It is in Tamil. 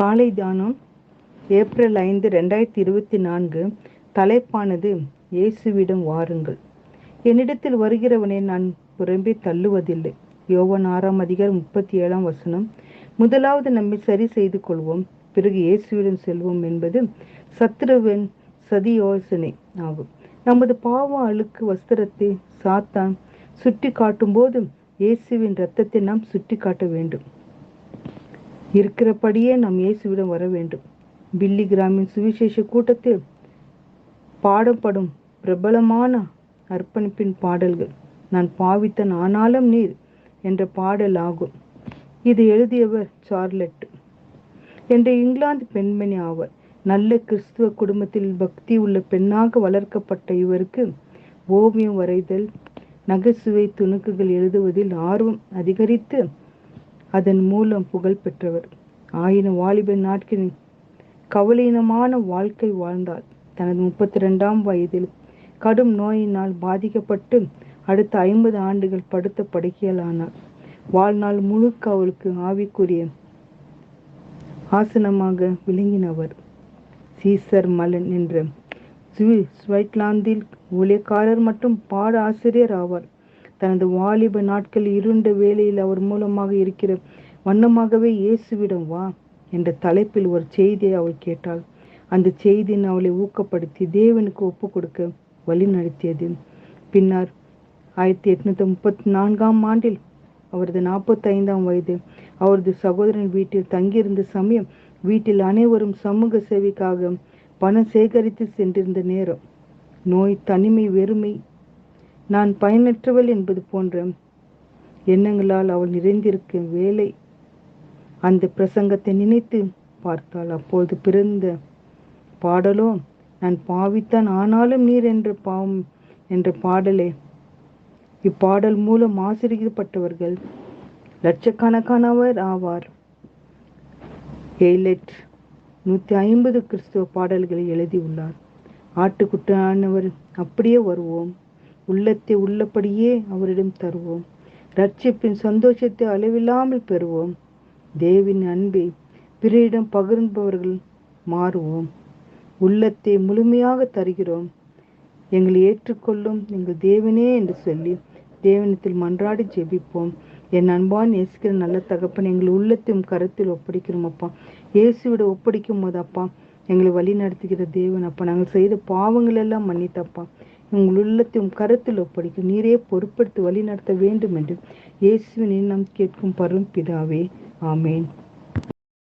காலை தானம் ஏப்ரல் ஐந்து ரெண்டாயிரத்தி இருபத்தி நான்கு. தலைப்பானது இயேசுவிடம் வாருங்கள். என்னிடத்தில் வருகிறவனை நான் புறம்பே தள்ளுவதில்லை. யோவன் ஆறாம் அதிகாரம் முப்பத்தி ஏழாம் வசனம். முதலாவது நம்மை சரி செய்து கொள்வோம். பிறகு இயேசுவிடம் செல்வோம் என்பது சத்ருவின் சதி யோசனை ஆகும். நமது பாவ அழுக்கு வஸ்திரத்தை சாத்தான் சுட்டி காட்டும் போது இயேசுவின் இரத்தத்தை நாம் சுட்டி காட்ட வேண்டும். இருக்கிறபடியே நாம் இயேசுவிடம் வர வேண்டும் பில்லி கிராமின் சுவிசேஷ கூட்டத்தில் பாடப்படும் பிரபலமான அர்ப்பணிப்பின் பாடல்கள் நான் பாவித்தன் ஆனாலும் நீர் என்ற பாடல் ஆகும். இது எழுதியவர் சார்லட். என்ற இங்கிலாந்து பெண்மணி ஆவர். நல்ல கிறிஸ்துவ குடும்பத்தில் பக்தி உள்ள பெண்ணாக வளர்க்கப்பட்ட இவருக்கு ஓவியம் வரைதல் நகைச்சுவை துணுக்குகள் எழுதுவதில் ஆர்வம் அதிகரித்து அதன் மூலம் புகழ் பெற்றவர். ஆயினும் வாலிப நாட்களின் கவலீனமான வாழ்க்கை வாழ்ந்தார். தனது முப்பத்தி ரெண்டாம் வயதில் கடும் நோயினால் பாதிக்கப்பட்டு அடுத்த ஐம்பது ஆண்டுகள் படுத்த படுக்கையலானார் வாழ்நாள் முழுக்க அவளுக்கு ஆவிக்குரிய ஆசனமாக விளங்கினவர். சீசர் மலன் என்ற ஸ்வைட்லாந்தில் ஊழியக்காரர் மற்றும் பாட ஆசிரியர் ஆவார். தனது வாலிப நாட்கள் இருண்ட வேளையில் அவர் மூலமாக இருக்கிற வண்ணமாகவே இயேசுவிடம் வா என்ற தலைப்பில் ஒரு செய்தியை அவள் கேட்டாள். அந்த செய்தியின் அவளை ஊக்கப்படுத்தி தேவனுக்கு ஒப்பு கொடுக்க வழி நடத்தியது பின்னர் ஆயிரத்தி எட்நூத்தி முப்பத்தி நான்காம் ஆண்டில் அவரது நாற்பத்தி ஐந்தாம் வயது. அவரது சகோதரன் வீட்டில் தங்கியிருந்த சமயம் வீட்டில் அனைவரும் சமூக சேவைக்காக பணம் சேகரித்து சென்றிருந்த நேரம். நோய் தனிமை வெறுமை நான் பயனற்றவள் என்பது போன்ற எண்ணங்களால் அவள் நிறைந்திருக்கும் வேலை அந்த பிரசங்கத்தை நினைத்து பார்த்தாள் அப்போது பிறந்த பாடலோ நான் பாவித்தான் ஆனாலும் நீர் என்ற பாவம் என்ற பாடலே இப்பாடல் மூலம் ஆசிரியப்பட்டவர்கள் லட்சக்கணக்கானவர் ஆவார். எய்லெட் நூற்றி ஐம்பது கிறிஸ்துவ பாடல்களை எழுதியுள்ளார். ஆட்டுக்குட்டானவர் அப்படியே வருவோம். உள்ளத்தை உள்ளபடியே அவரிடம் தருவோம். ரட்சிப்பின் சந்தோஷத்தை அளவில்லாமல் பெறுவோம். தேவின் அன்பை பிறரிடம் பகிர்ந்தவர்கள் மாறுவோம். உள்ளத்தை முழுமையாக தருகிறோம். எங்களை ஏற்றுக்கொள்ளும் எங்கள் தேவனே என்று சொல்லி தேவனத்தில் மன்றாடி ஜெபிப்போம். என் அன்பான் நேசிக்கிற நல்ல தகப்பன் எங்கள் உள்ளத்தையும் கருத்தில் ஒப்படைக்கிறோம் அப்பா. இயேசுவிட ஒப்படைக்கும் போது அப்பா எங்களை வழி நடத்துகிற தேவன் அப்பா. நாங்கள் செய்த பாவங்கள் எல்லாம் மன்னித்தப்பா. உங்கள் உள்ளத்தையும் கருத்தில் ஒப்படைக்கும் நீரே பொறுப்படுத்தி வழி நடத்த வேண்டும் என்று இயேசுவினை நாம் கேட்கும் பரும் பிதாவே ஆமேன்.